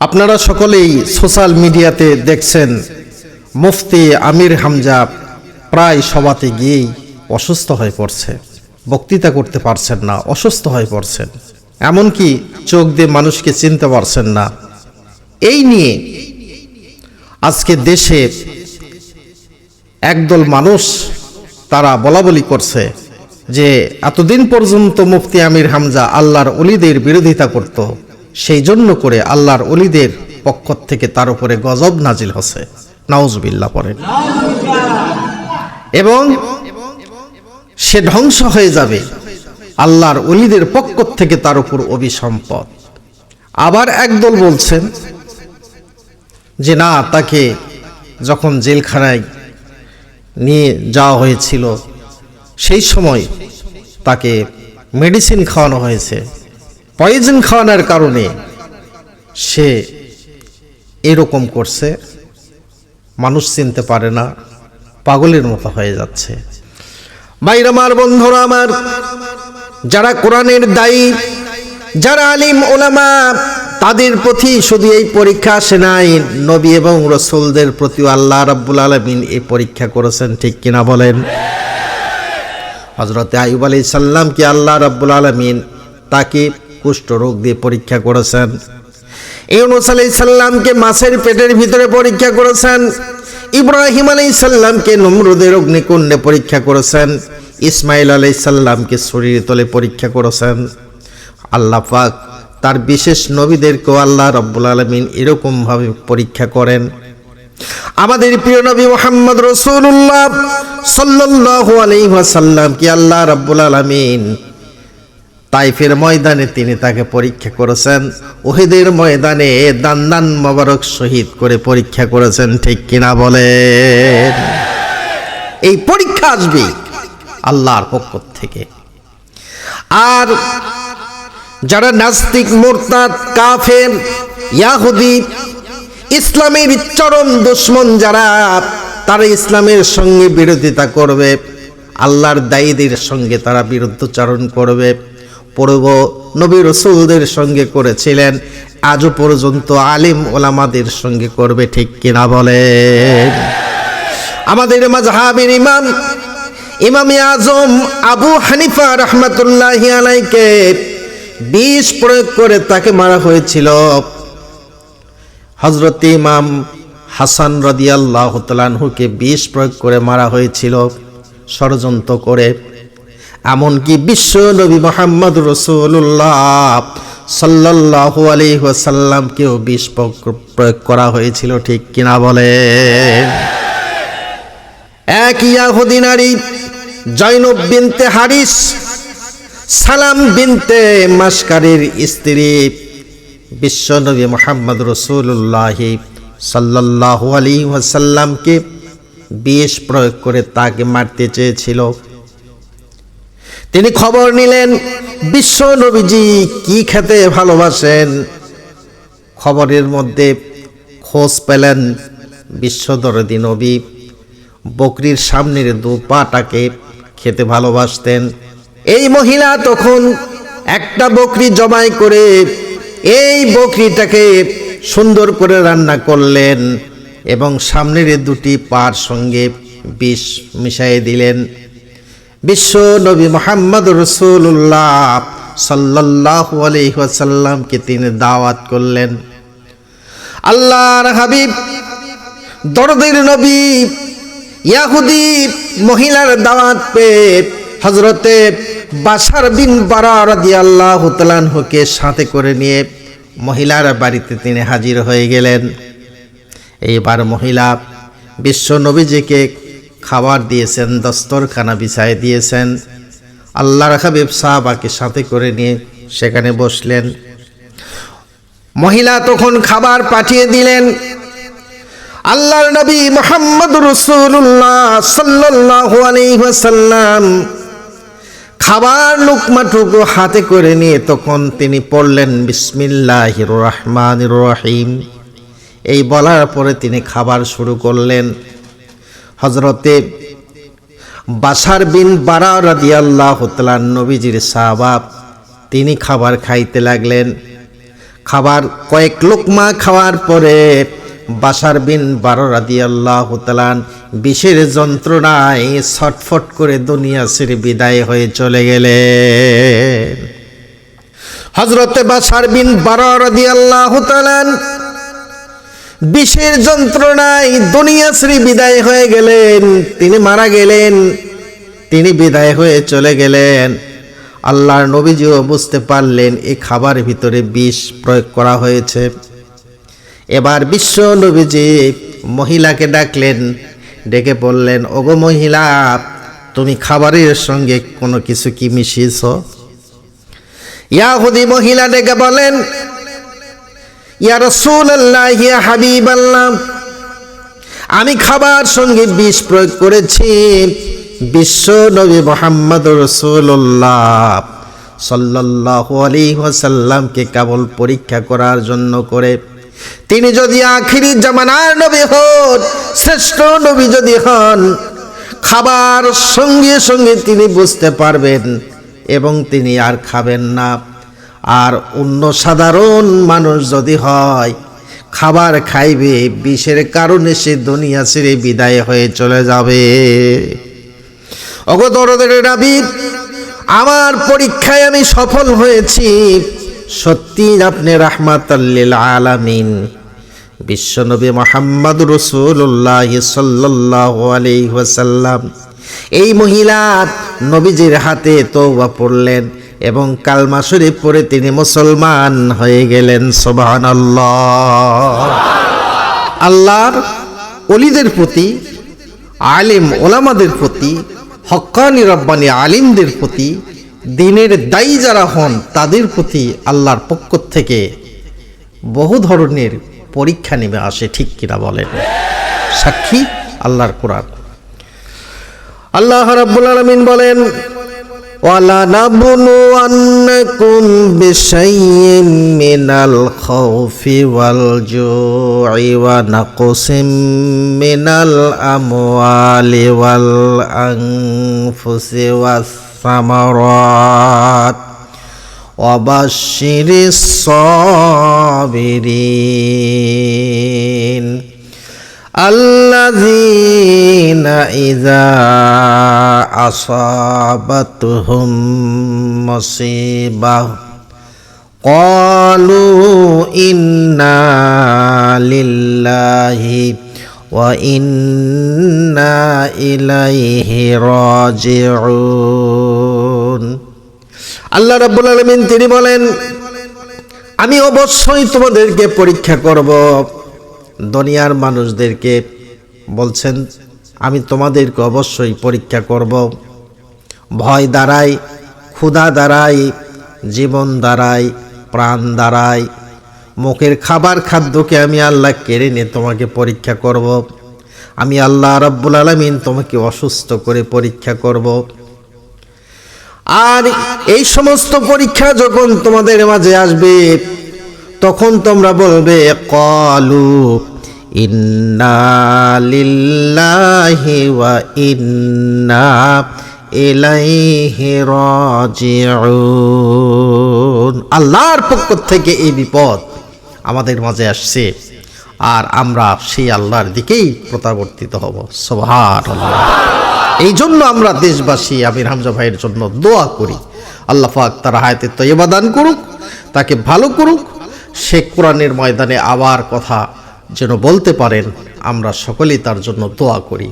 আপনারা সকলেই সোশ্যাল মিডিয়াতে দেখছেন, মুফতি আমির হামজা প্রায় সভাতে গিয়েই অসুস্থ হয়ে পড়ছে, বক্তৃতা করতে পারছেন না, অসুস্থ হয়ে পড়ছেন। এমনকি চোখ দিয়ে মানুষকে চিনতে পারছেন না। এই নিয়ে আজকে দেশে একদল মানুষ তারা বলা বলি করছে যে, এতদিন পর্যন্ত মুফতি আমির হামজা আল্লাহর অলিদের বিরোধিতা করত সেই জন্য করে আল্লাহর অলিদের পক্ষ থেকে তার উপরে গজব নাজিল হসে নাউজবিল্লা পড়েন। এবং সে ধ্বংস হয়ে যাবে। আল্লাহর অলিদের পক্ষ থেকে তার উপর অভিসম্পদ। আবার একদল বলছেন যে, না, তাকে যখন জেলখানায় নিয়ে যাওয়া হয়েছিল, সেই সময় তাকে মেডিসিন খাওয়ানো হয়েছে। পয়জন খাওয়ানোর কারণে সে এরকম করছে। মানুষ চিনতে পারে না, পাগলের মতো হয়ে যাচ্ছে। বাইর আমার বন্ধুরা আমার, যারা কোরআনের দায়ী, যারা আলিম ওলামা, তাদের প্রতি শুধু এই পরীক্ষা আসে নাই। নবী এবং রসুলদের প্রতি আল্লাহ রাব্বুল আলমিন এই পরীক্ষা করেছেন, ঠিক কিনা বলেন? হজরতে আইব আলী সাল্লামকে আল্লাহ রাব্বুল আলমিন তাকে কুষ্ঠ রোগ দিয়ে পরীক্ষা করেছেন। ইউনুস আলাই সাল্লামকে মাছের পেটের ভিতরে পরীক্ষা করেছেন। ইব্রাহিম আলাই সাল্লামকে নমরুদের অগ্নিকুণ্ডে পরীক্ষা করেছেন। ইসমাইল আলাই সাল্লামকে শরীর তলে পরীক্ষা করেছেন। আল্লাহ পাক তার বিশেষ নবীদেরকেও আল্লাহ রব্বুল আলমিন এরকমভাবে পরীক্ষা করেন। আমাদের প্রিয় নবী মোহাম্মদ রসুল্লাহ সাল্লাল্লাহু আলাইহি কি আল্লাহ রাব্বুল আলামিন তাইফের ময়দানে তিনি তাকে পরীক্ষা করেছেন। ওহিদের ময়দানে দান দান মোবারক শহীদ করে পরীক্ষা করেছেন, ঠিক কিনা বলেন? এই পরীক্ষা আসবে আল্লাহর পক্ষ থেকে। আর যারা নাস্তিক, মোরতাদ, কাফের, ইয়াহুদি, ইসলামের চরম দুশ্মন যারা, তারা ইসলামের সঙ্গে বিরোধিতা করবে, আল্লাহর দায়ীদের সঙ্গে তারা বিরুদ্ধচারণ করবে। পূর্ব নবী রসুলদের সঙ্গে করেছিলেন। আজও পর্যন্ত আলিম ওলামাদের সঙ্গে করবে ঠিক কিনা বলেন। আমাদের মাঝহাবের ইমাম, ইমামে আজম আবু হানিফা রহমতুল্লাহ আলাইকে বিষ প্রয়োগ করে তাকে মারা হয়েছিল। হজরত ইমাম হাসান রদিয়াল্লাহ তালানহুকে বিষ প্রয়োগ করে মারা হয়েছিল। ষড়যন্ত্র করে এমনকি বিশ্ব নবী মোহাম্মদ রসুল্লাহ সাল্লাহু আলী বিষ প্রয়োগ করা হয়েছিল, ঠিক কিনা বলে? এক ইয়াহুদি নারী জৈনব বিনতে হারিস, সালাম বিনতে মাসকারের স্ত্রী, বিশ্বনবী মোহাম্মদ রসুল্লাহ সাল্লাহ আলী ওয়াসাল্লামকে বিষ প্রয়োগ করে তাকে মারতে চেয়েছিল। তিনি খবর নিলেন, বিশ্ব নবীজি কি খেতে ভালোবাসেন? খবরের মধ্যে খোঁজ পেলেন বিশ্বদরদি নবী। বকরির সামনের দু পাটাকে খেতে ভালোবাসতেন। এই মহিলা তখন একটা বকরি জবাই করে এই বকরিটাকে সুন্দর করে রান্না করলেন এবং সামনের দুটি পার সঙ্গে বিষ মিশাই দিলেন। বিশ্ব নবী মোহাম্মদ রসুল্লাহ সাল্লাহু আলহিহাসাল্লামকে তিনি দাওয়াত করলেন। আল্লাহর হাবিব, দরদের নবী, ইয়াহুদি মহিলার দাওয়াত পেয়ে হজরতে বাসার বিন বারাদি আল্লাহ তালানহুকে সাথে করে নিয়ে মহিলার বাড়িতে তিনি হাজির হয়ে গেলেন। এইবার মহিলা বিশ্ব নবীজিকে খাবার দিয়েছেন, দস্তরখানা বিছায় দিয়েছেন। আল্লাহর হাবিব সাহাবাকে সাথে করে নিয়ে সেখানে বসলেন। মহিলা তখন খাবার পাঠিয়ে দিলেন। আল্লাহর নবী মোহাম্মদ রসুল্লাহ সাল্লাহ আলহিহাসাল্লাম খাবার লুকমাটুকু হাতে করে নিয়ে তখন তিনি পড়লেন বিসমিল্লাহ রহমান রহিম। এই বলার পরে তিনি খাবার শুরু করলেন। হজরতে বাসার বিন বারা রাদিয়াল্লাহ তালান নবীজির সাহাবাব তিনি খাবার খাইতে লাগলেন। খাবার কয়েক লোকমা খাওয়ার পরে বাসার বিন বারো রাদি আল্লাহ তালান বিষের যন্ত্রণায় ছটফট করে দুনিয়া ছেড়ে বিদায় হয়ে চলে গেলেন। হজরতে বাসার বিন বারো রাদি আল্লাহ তালান বিষের যন্ত্রণায় দুনিয়া শ্রী বিদায় হয়ে গেলেন। তিনি মারা গেলেন। তিনি বিদায় হয়ে চলে গেলেন। আল্লাহর নবীজিও বুঝতে পারলেন এই খাবারের ভিতরে বিষ প্রয়োগ করা হয়েছে। এবার বিশ্ব নবীজি মহিলাকে ডাকলেন, ডেকে বললেন, ওগো মহিলা, তুমি খাবারের সঙ্গে কোনো কিছু কি মিশিয়েছ? ইয়াহুদি মহিলা ডেকে বলেন ইয়া হাবিবাল্লাহ। আমি খাবার সঙ্গে বিষ প্রয়োগ করেছি। বিশ্ব নবী মোহাম্মদ রসুল্লাহ সাল্লাল্লাহু আলাইহি ওয়াসাল্লামকে কেবল পরীক্ষা করার জন্য করে। তিনি যদি আখিরি জামানার নবী হন, শ্রেষ্ঠ নবী যদি হন, খাবার সঙ্গে সঙ্গে তিনি বুঝতে পারবেন এবং তিনি আর খাবেন না। আর অন্য সাধারণ মানুষ যদি হয়, খাবার খাইবে, বিষের কারণে সে দুনিয়া ছেড়ে বিদায় হয়ে চলে যাবে। অগতরদের রাবিদ আমার পরীক্ষায় আমি সফল হয়েছি। সত্যি আপনি রাহমাতাল্লিল আলামিন। বিশ্বনবী মোহাম্মদ রসুল্লাহ সাল্লাহ আলাইসাল্লাম এই মহিলা নবীজির হাতে তৌবা পড়লেন। এবং কালমা শরীফ পরে তিনি মুসলমান হয়ে গেলেন সোবাহান আল্লাহর অলিদের প্রতি, আলিম ওলামাদের প্রতি হক্কানি রব্বানি আলিমদের প্রতি, দিনের দায়ী যারা হন তাদের প্রতি আল্লাহর পক্ষ থেকে বহু ধরনের পরীক্ষা নেমে আসে, ঠিক কিনা বলেন? সাক্ষী আল্লাহর কোরআন। আল্লাহ রাব্বুল আলামিন বলেন ولنبلونكم بشيء من الخوف والجوع ونقص من الأموال والأنفس والثمرات وبشر الصابرين الذين إذا أصابتهم مصيبة قالوا إنا لله وإنا إليه راجعون আল্লাহ রাব্বুল আলামিন তিনি বলেন আমি অবশ্যই তোমাদেরকে পরীক্ষা করব দুনিয়ার মানুষদেরকে বলছেন, আমি তোমাদেরকে অবশ্যই পরীক্ষা করব ভয় দ্বারাই, ক্ষুধা দ্বারাই, জীবন দ্বারাই, প্রাণ দ্বারাই, মুখের খাবার খাদ্যকে আমি আল্লাহ কেড়ে নিয়ে তোমাকে পরীক্ষা করব। আমি আল্লাহ রব্বুল আলমিন তোমাকে অসুস্থ করে পরীক্ষা করব। আর এই সমস্ত পরীক্ষা যখন তোমাদের মাঝে আসবে, তখন তোমরা বলবে, কলু ইন্না লিল্লাহি ওয়া ইন্না ইলাইহি রাজিউন। আল্লাহর পক্ষ থেকে এই বিপদ আমাদের মাঝে আসছে আর আমরা সেই আল্লাহর দিকেই প্রত্যাবর্তিত হব। সোভার এই জন্য আমরা দেশবাসী আমির হামজা ভাইয়ের জন্য দোয়া করি। আল্লাহ পাক তার হায়াতে তৈবা দান করুক, তাকে ভালো করুক। সে কোরআনের ময়দানে আবার কথা যেন বলতে পারেন আমরা সকলেই তার জন্য দোয়া করি।